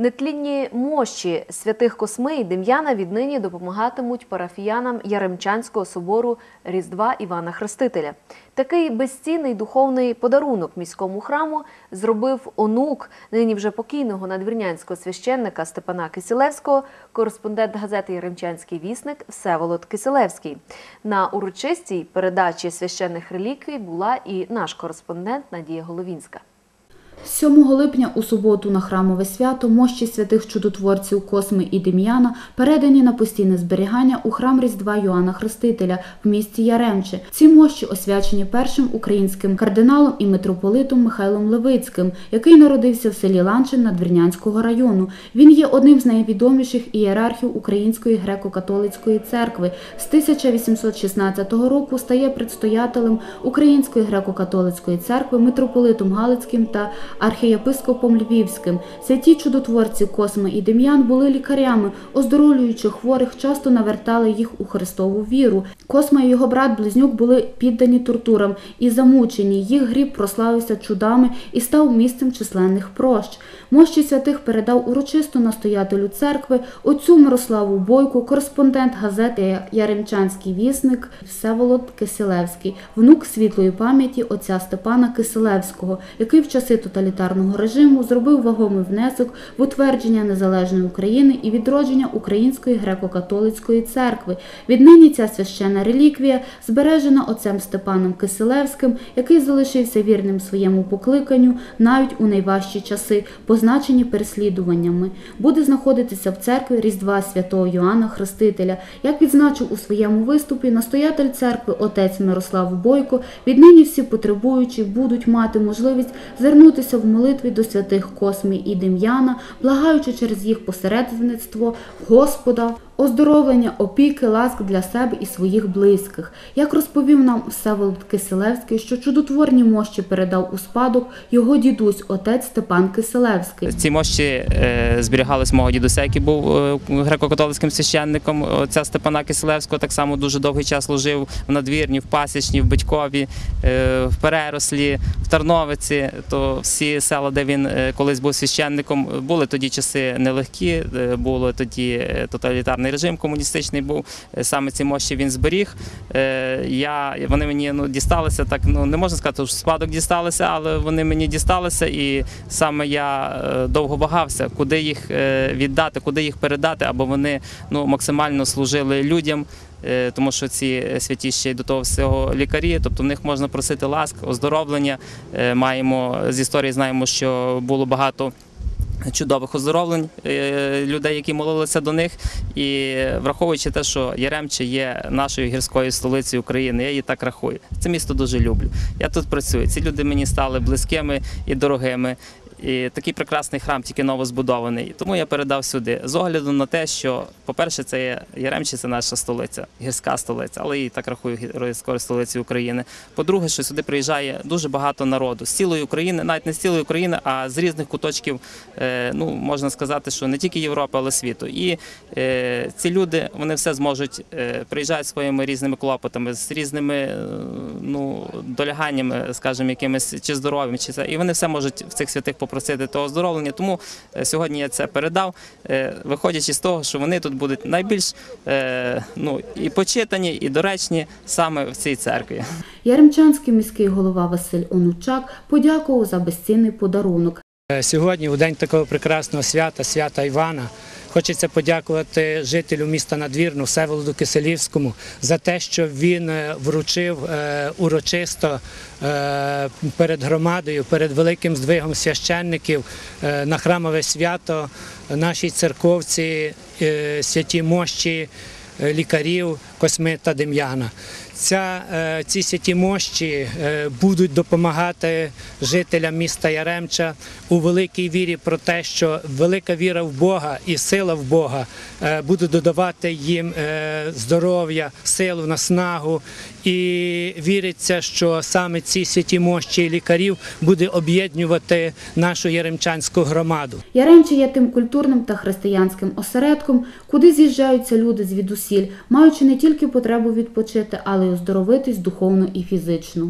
Нетлінні мощі святих Косми і Дем'яна віднині допомагатимуть парафіянам Яремчанського собору Різдва Івана Хрестителя. Такий безцінний духовний подарунок міському храму зробив онук нині вже покійного надвірнянського священника Степана Кисілевського, кореспондент газети Яремчанський вісник Всеволод Киселевський. На урочистій передачі священних реліквій була і наш кореспондент Надія Головінська. 7 липня у суботу на храмове свято мощі святих чудотворців Косми і Дем'яна передані на постійне зберігання у храм Різдва Йоанна Хрестителя в місті Яремче. Ці мощі освячені першим українським кардиналом і митрополитом Михайлом Левицьким, який народився в селі Ланчин Надвірнянського району. Він є одним з найвідоміших ієрархів Української греко-католицької церкви. З 1816 року стає предстоятелем Української греко-католицької церкви, митрополитом Галицьким та архієпископом Львівським. Святі чудотворці Косма і Дем'ян були лікарями, оздоровлюючи хворих, часто навертали їх у Христову віру. Косма і його брат Близнюк були піддані тортурам і замучені. Їх гріб прославився чудами і став місцем численних прощ. Мощі святих передав урочисто настоятелю церкви отцю Мирославу Бойку, кореспондент газети Яремчанський вісник Всеволод Киселевський, внук світлої пам'яті отця Степана Киселевського, який в часи тоталітарного режиму зробив вагомий внесок в утвердження незалежної України і відродження Української греко-католицької церкви. Віднині ця священна реліквія збережена отцем Степаном Киселевським, який залишився вірним своєму покликанню навіть у найважчі часи, позначені переслідуваннями. Буде знаходитися в церкві Різдва Святого Йоанна Хрестителя. Як відзначив у своєму виступі настоятель церкви отець Мирослав Бойко, віднині всі потребуючі будуть мати можливість звернутися в молитві до святих Космі і Дем'яна, благаючи через їх посередництво Господа, оздоровлення, опіки, ласк для себе і своїх близьких. Як розповів нам Всеволод Киселевський, що чудотворні мощі передав у спадок його дідусь, отець Степан Киселевський. Ці мощі е, зберігались мого дідуся, який був е, греко-католицьким священником. Отця Степана Киселевського так само дуже довгий час служив в надвірні, в Пасічні, в Батькові, е, в Перерослі, в Тарновиці. То всі села, де він колись був священником, були тоді часи нелегкі, було тоді е, тоталітарний режим комуністичний був. Е, Саме ці мощі він зберіг. Е, Я, вони мені ну, дісталися так, ну не можна сказати, що спадок дісталися, але вони мені дісталися, і саме я е, довго вагався, куди їх віддати, куди їх передати, аби вони ну, максимально служили людям. Тому що ці святі ще й до того всього лікарі, тобто в них можна просити ласк, оздоровлення. Маємо з історії знаємо, що було багато чудових оздоровлень е, людей, які молилися до них. І враховуючи те, що Яремче є нашою гірською столицею України, я її так рахую. Це місто дуже люблю. Я тут працюю. Ці люди мені стали близькими і дорогими. І такий прекрасний храм, тільки новозбудований. Тому я передав сюди з огляду на те, що, по-перше, це є Яремче, це наша столиця, гірська столиця, але і так рахую гірською столицею України. По-друге, що сюди приїжджає дуже багато народу з цілої України, навіть не з цілої України, а з різних куточків, е, ну можна сказати, що не тільки Європи, але світу. І е, ці люди вони все зможуть е, приїжджають своїми різними клопотами, з різними ну, доляганнями, скажімо, якимись чи здоров'ям, чи це. І вони все можуть в цих святих попросити того оздоровлення. Тому е, сьогодні я це передав, е, виходячи з того, що вони тут будуть найбільш е, ну, і почитані, і доречні саме в цій церкві. Яремчанський міський голова Василь Онучак подякував за безцінний подарунок. Сьогодні, у день такого прекрасного свята, свята Івана, хочеться подякувати жителю міста Надвірну Всеволоду Киселівському за те, що він е, вручив е, урочисто е, перед громадою, перед великим здвигом священників на храмове свято нашій церковці святі мощі лікарів Косми та Дем'яна. Ця, е, ці святі мощі е, будуть допомагати жителям міста Яремча у великій вірі про те, що велика віра в Бога і сила в Бога е, буде додавати їм здоров'я, силу, наснагу. І віриться, що саме ці святі мощі лікарів буде об'єднувати нашу яремчанську громаду. Яремче є тим культурним та християнським осередком, куди з'їжджаються люди звідусіль, маючи не тільки потребу відпочити, але й оздоровитись духовно і фізично.